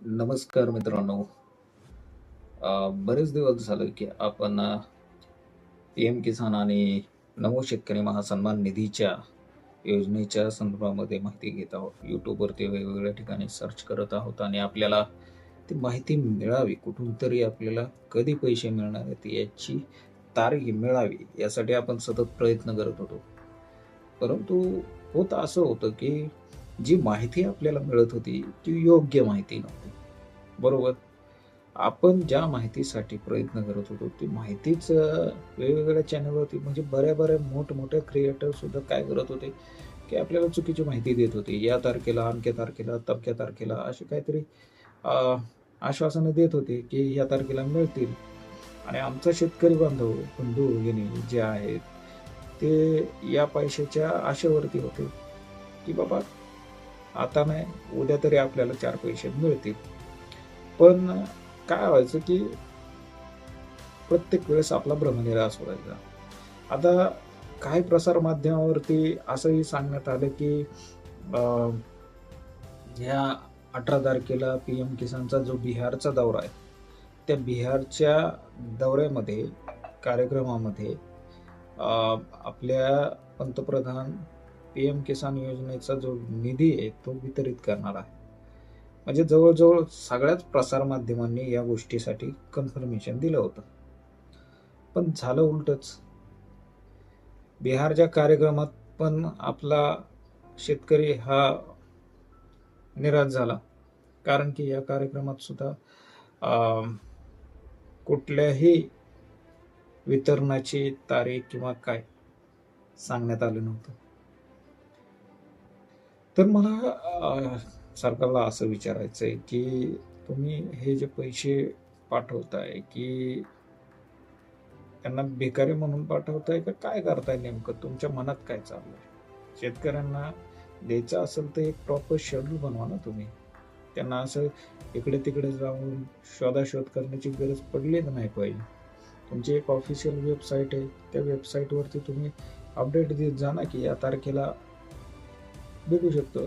नमस्कार मित्रांनो. बरेच दिवस झालं की आपण पी एम किसान आणि नमो शेतकरी महासन्मान निधीच्या योजनेच्या संदर्भामध्ये माहिती घेत आहोत. यूट्यूबवरती वेगवेगळ्या ठिकाणी सर्च करत आहोत आणि आपल्याला ती माहिती मिळावी कुठून तरी आपल्याला कधी पैसे मिळणार आहेत याची तारीख मिळावी यासाठी आपण सतत प्रयत्न करत होतो. परंतु होत असं होतं की जी माहिती आपल्याला मिळत होती ती योग्य माहिती नव्हती. बरोबर? आपण ज्या माहितीसाठी प्रयत्न करत होतो ती माहितीच वेगवेगळ्या वेगवेगळ्या चॅनलवरती म्हणजे बऱ्या बऱ्या मोठमोठ्या क्रिएटर सुद्धा काय करत होते की आपल्याला चुकीची माहिती देत होती. या तारखेला अमक्या तारखेला तमक्या तारखेला अशी काहीतरी आश्वासनं देत होते की या तारखेला मिळतील. आणि आमचा शेतकरी बांधव बंधू भगिनी जे आहेत ते या पैशाच्या आशेवरती होते की बाबा आता नाही उद्या तरी आपल्याला चार पैसे मिळतील. पण काय व्हायचं की प्रत्येक वेळेस आपला भ्रमनिरास व्हायचा आता काही प्रसारमाध्यमावरती असंही सांगण्यात आलं की ह्या अठरा तारखेला पी एम किसानचा जो बिहारचा दौरा आहे त्या बिहारच्या दौऱ्यामध्ये कार्यक्रमामध्ये आपल्या पंतप्रधान पी एम किसान योजनेचा जो निधी आहे तो वितरित करणार आहे. म्हणजे जवळजवळ सगळ्याच प्रसारमाध्यमांनी या गोष्टीसाठी कन्फर्मेशन दिलं होतं. पण झालं उलटच. बिहारच्या कार्यक्रमात पण आपला शेतकरी हा निराश झाला. कारण की या कार्यक्रमात सुद्धा कुठल्याही वितरणाची तारीख किंवा काय सांगण्यात आलं नव्हतं. तर मला सरकारला असं विचारायचं आहे की तुम्ही हे जे पैसे पाठवताय की त्यांना भिकारी म्हणून पाठवताय का काय करताय नेमकं? तुमच्या मनात काय चाललंय शेतकऱ्यांना द्यायचं असेल तर एक प्रॉपर शेड्यूल बनवा ना तुम्ही. त्यांना असं इकडे तिकडे जाऊन शोधाशोध करण्याची गरज पडलीच नाही पाहिजे तुमची एक ऑफिशियल वेबसाईट आहे. त्या वेबसाईटवरती तुम्ही अपडेट देत जा ना की या तारखेला भेटू शकतो.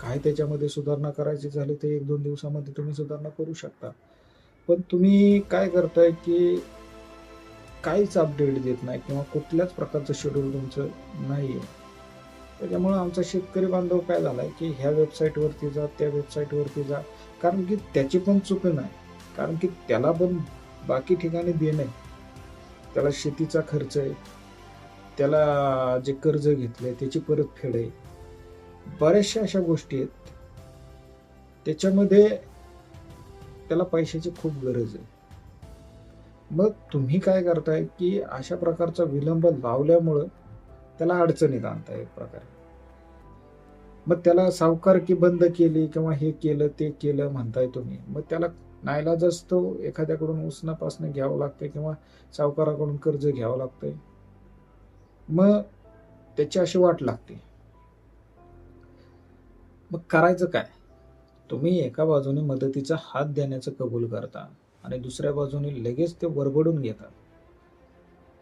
काय त्याच्यामध्ये सुधारणा करायची झाली ते एक दोन दिवसामध्ये तुम्ही सुधारणा करू शकता. पण तुम्ही काय करताय की काहीच अपडेट देत नाही किंवा कुठल्याच प्रकारचं शेड्यूल तुमचं नाही आहे त्याच्यामुळं आमचा शेतकरी बांधव काय झालाय की ह्या वेबसाईटवरती जा त्या वेबसाईटवरती जा. कारण की त्याची पण चूक नाही. कारण की त्याला पण बाकी ठिकाणी देणं आहे. त्याला शेतीचा खर्च आहे. त्याला जे कर्ज घेतलंय त्याची परतफेड आहे. बऱ्याचशा अशा गोष्टी आहेत. त्याच्यामध्ये त्याला पैशाची खूप गरज आहे. मग तुम्ही काय करताय की अशा प्रकारचा विलंब लावल्यामुळं त्याला अडचणीत आणताय एक प्रकारे. मग त्याला सावकारकी बंद केली किंवा हे केलं ते केलं म्हणताय तुम्ही. मग त्याला नाईलाजच असतो एखाद्याकडून उसनापासनं घ्यावं लागतंय किंवा सावकाराकडून कर्ज घ्यावं लागतंय. मग त्याची अशी वाट लागते. मग करायचं काय? तुम्ही एका बाजूने मदतीचा हात देण्याचं कबूल करता आणि दुसऱ्या बाजूने लगेच ते वरबडून घेतात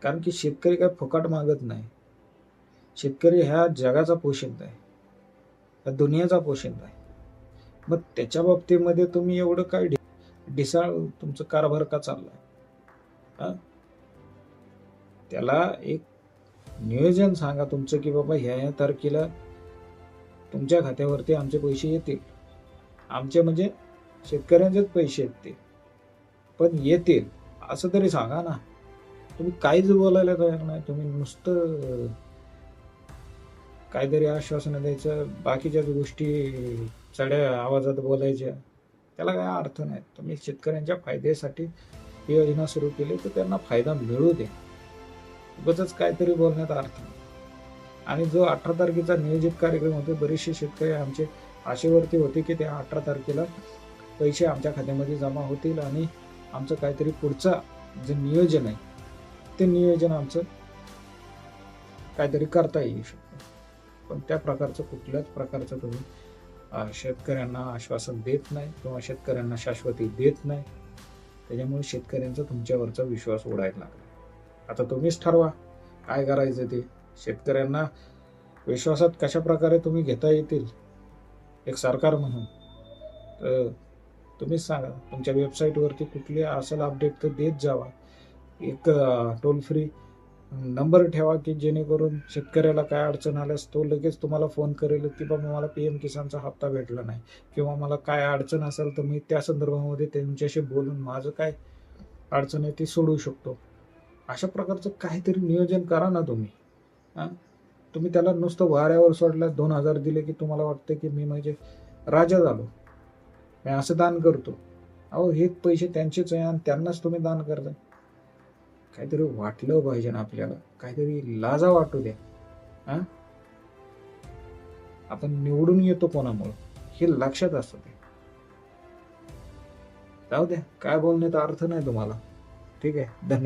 कारण की शेतकरी काय फुकाट मागत नाही. शेतकरी ह्या जगाचा पोशिंदा आहे. ह्या दुनियाचा पोशिंदा आहे. मग त्याच्या बाबतीमध्ये तुम्ही एवढं काय ढिसाळ तुमचं कारभार का चाललाय? त्याला एक नियोजन सांगा तुमचं की बाबा ह्या ह्या तारखेला तुमच्या खात्यावरती आमचे पैसे येतील. आमचे म्हणजे शेतकऱ्यांचेच पैसे आहेत ते. पण येतील असं तरी सांगा ना. तुम्ही काहीच बोलायला तयार नाही. तुम्ही नुसतं काहीतरी आश्वासनं द्यायचं बाकीच्याच गोष्टी चढ्या आवाजात बोलायच्या. त्याला काय अर्थ नाही. तुम्ही शेतकऱ्यांच्या फायद्यासाठी ही योजना सुरू केली तर त्यांना फायदा मिळू दे. उगच काहीतरी बोलण्यात अर्थ नाही. आणि जो अठरा तारखेचा नियोजित कार्यक्रम होते बरेचसे शेतकरी आमचे आशेवरती होते की त्या अठरा तारखेला पैसे आमच्या खात्यामध्ये जमा होतील आणि आमचं काहीतरी पुढचा जे नियोजन आहे ते नियोजन आमचं काहीतरी करता येऊ शकतं. पण त्या प्रकारचं कुठल्याच प्रकारचं तुम्ही शेतकऱ्यांना आश्वासन देत नाही किंवा शेतकऱ्यांना शाश्वती देत नाही. त्याच्यामुळे शेतकऱ्यांचा तुमच्यावरचा विश्वास उडायला लागला. आता तुम्हीच ठरवा काय करायचं ते. शेतकऱ्यांना विश्वासात कशा प्रकारे तुम्ही घेता येतील? एक सरकार म्हणून. तर तुम्हीच सांगा तुमच्या वेबसाईटवरती कुठली असेल अपडेट तर देत जावा. एक टोल फ्री नंबर ठेवा की जेणेकरून शेतकऱ्याला काय अडचण आल्यास तो लगेच तुम्हाला फोन करेल की बाबा मला पी एम किसानचा हप्ता भेटला नाही किंवा मला काय अडचण असेल तर मी त्या संदर्भामध्ये त्यांच्याशी बोलून माझं काय अडचण आहे ती सोडवू शकतो. अशा प्रकारचं काहीतरी नियोजन करा ना तुम्ही. तुम्ही त्याला नुसतं वाऱ्यावर सोडलं दोन हजार दिले की तुम्हाला वाटतं की मी म्हणजे राजा झालो. मी असं दान करतो. अहो हे पैसे त्यांचेच आहे आणि त्यांनाच तुम्ही दान करता काहीतरी वाटलं पाहिजे ना आपल्याला. काहीतरी लाजा वाटू द्या. हा? आपण निवडून येतो कोणामुळं. हे लक्षात असतं ते जाऊ द्या. काय बोलण्याचा अर्थ नाही तुम्हाला. ठीक आहे. धन्यवाद.